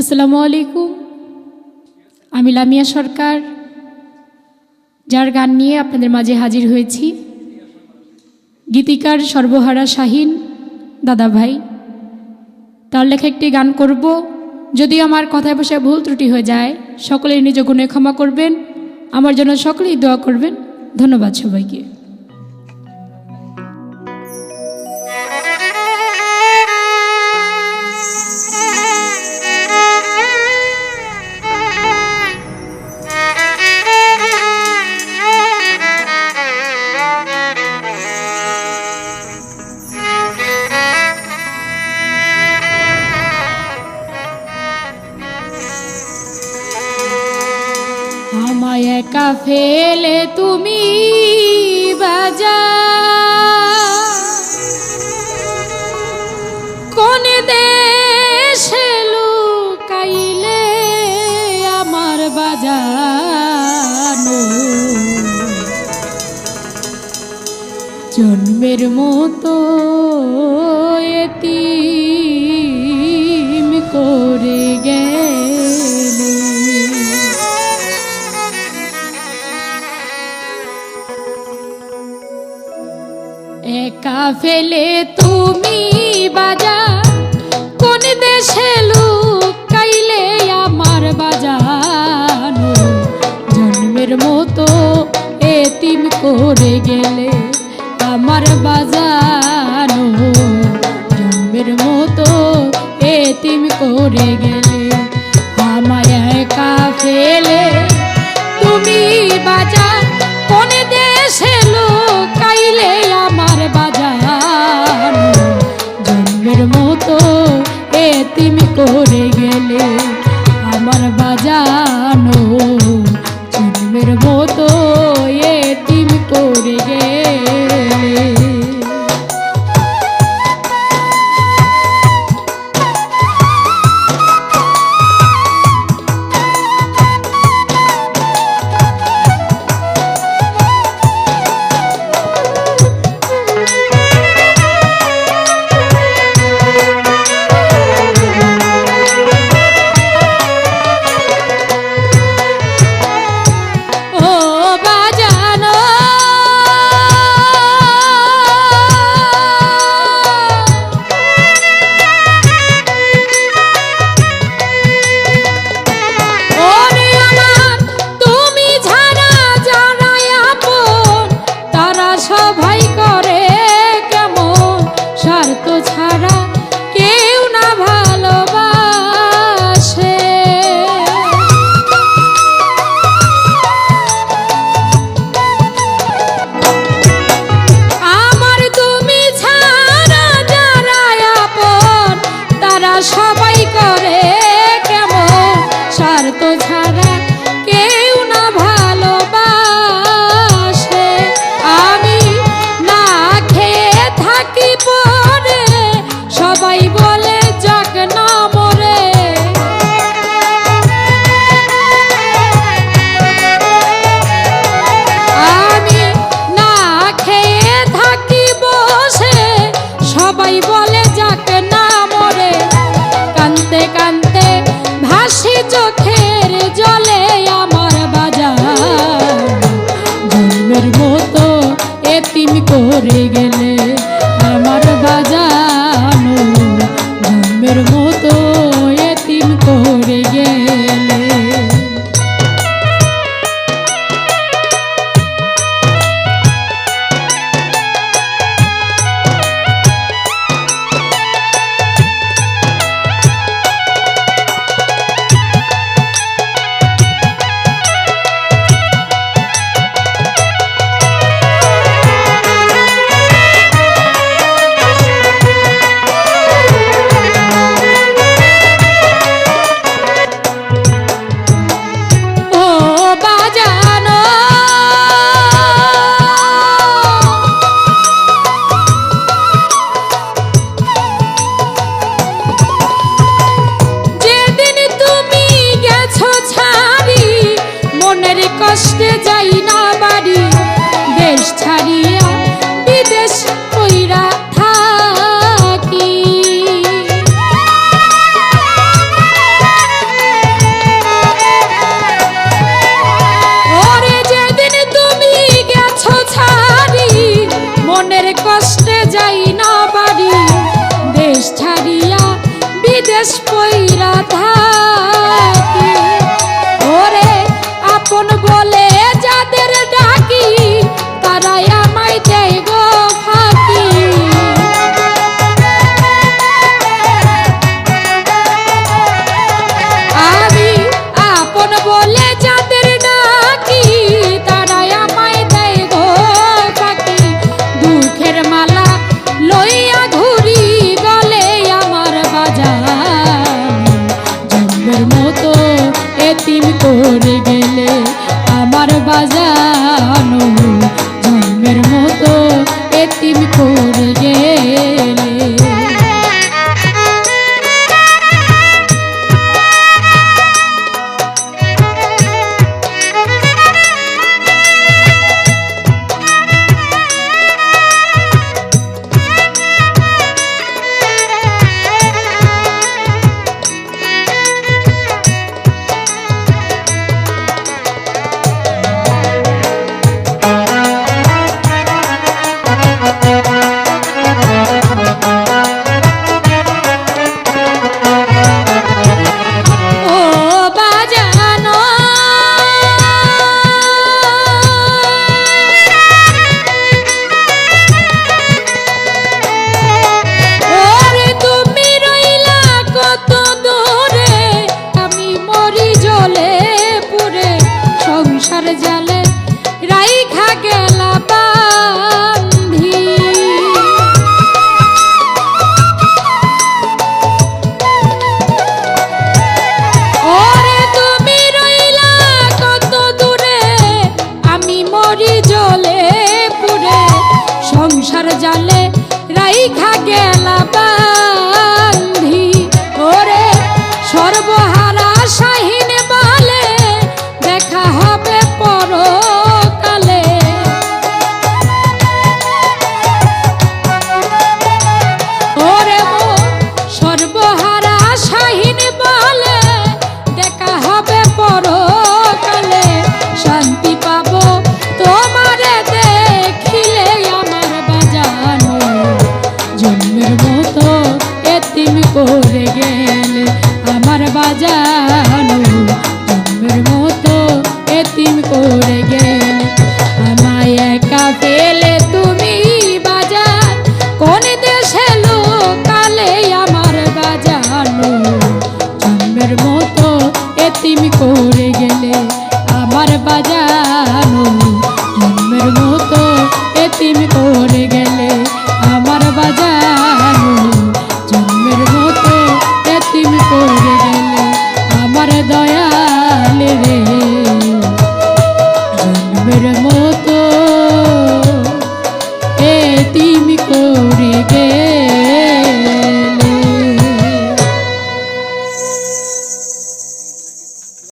আসসালামু আলাইকুম। আমি লামিয়া সরকার, যার গান নিয়ে আপনাদের মাঝে হাজির হয়েছি। গীতিকার সর্বহারা শাহিন দাদা ভাই তার লেখা একটি গান করব। যদি আমার কথায় ভাষায় ভুল ত্রুটি হয়ে যায়, সকলেই নিজ গুণে ক্ষমা করবেন। আমার জন্য সকলেই দোয়া করবেন। ধন্যবাদ সবাইকে। আমায় একা ফেলে তুমি বাজা। কোন দেশে লুকাইলে আমার বাজানো? জন্মের মতো এতিম একা ফেলে তুমি বাজা কোন দেশে লুকাইলে আমার বাজানো জন্মের মতো এতিম করে গেলে আমার বাজানো করে গেলে ছাড়া কেউ না ভালোবাসে। এতিম করে কষ্টে যাই না বাড়ি, দেশ ছাড়িয়া বিদেশ কইরা থাকি। ওরে যেদিন তুমি গেছো ছাড়ি, মনের কষ্টে যাই না বাড়ি, দেশ ছাড়িয়া বিদেশ কইরা me cold. বাজানো, জন্মের মতো এতিম করে গেলে। আমায় একা ফেলে তুমি বাজার, কোন দেশে লোকালে আমার বাজানো। জন্মের মতো এতিম করে গেলে আমার বাজানো। জন্মের মতো এতিম করে